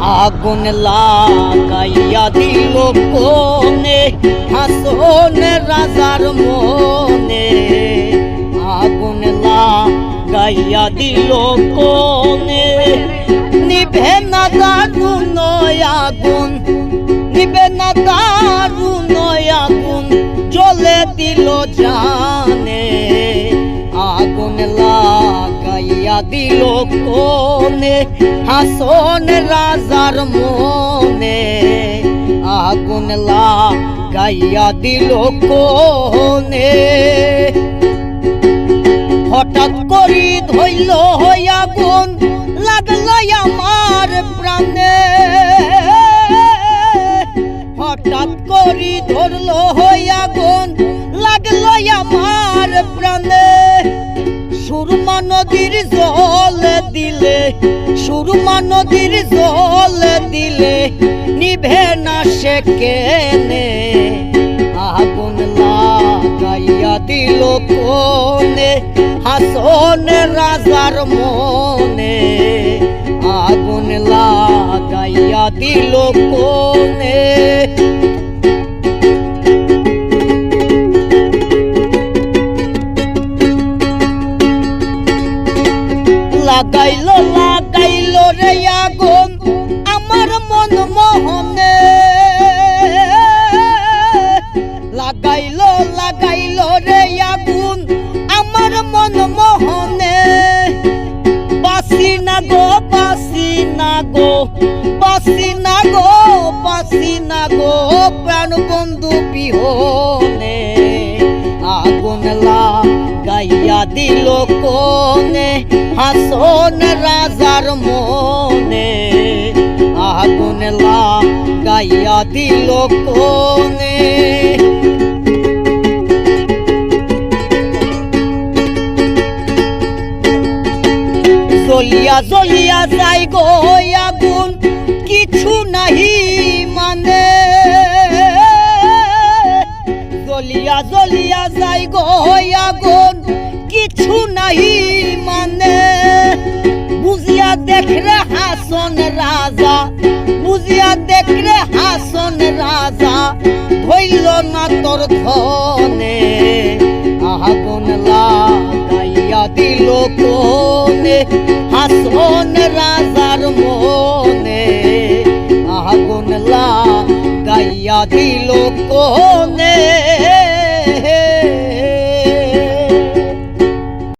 আগুন লাগাইয়া দিল কোনে হাসন রাজার মনে। আগুন লাগাইয়া দিল কোনে নিভে না দারুণ আগুন নিবে না দারুণ আগুন, জ্বলে দিল জানে। দিল কোনে হাসন রাজার মনে। আগুন লাগাইয়া দিল কোনে হঠাৎ করি ধইল আগুন, লাগল আমার প্রাণে। হঠাৎ করি ধরলো আগুন নদীর জল দিলে, সুরমা নদীর জল দিলে, নিভে না সে কেনে। আগুন লাগাইয়া দিল কোনে হাসন রাজার মনে লাগাইলো লাগাইলো রে আগুন, আমার মন মোহনে। লাগাইলো লাগাইলো রে আগুন, আমার মন মোহনে। বাসি না গো বাসি না গো বাসি না গো বাসি না গো, প্রাণ বন্ধু বিহনে। আগুন লাগাইয়া দিল কোনে হাসন রাজার মনে, আগুন লাগাইয়া দিল কোনে জ্বলিয়া জ্বলিয়া যাই গো আগুন, কিছু নাহি মানে। জ্বলিয়া জ্বলিয়া যাই গো আগুন, কিছু নাহি বুঝিয়া দেখরে হাসন রাজা, বুঝিয়া দেখরে হাসন রাজা ধইল না তোর ধনে, আগুন লাগাইয়া দিল কোনে হাসন রাজার মনে, আগুন লাগাইয়া দিল কোনে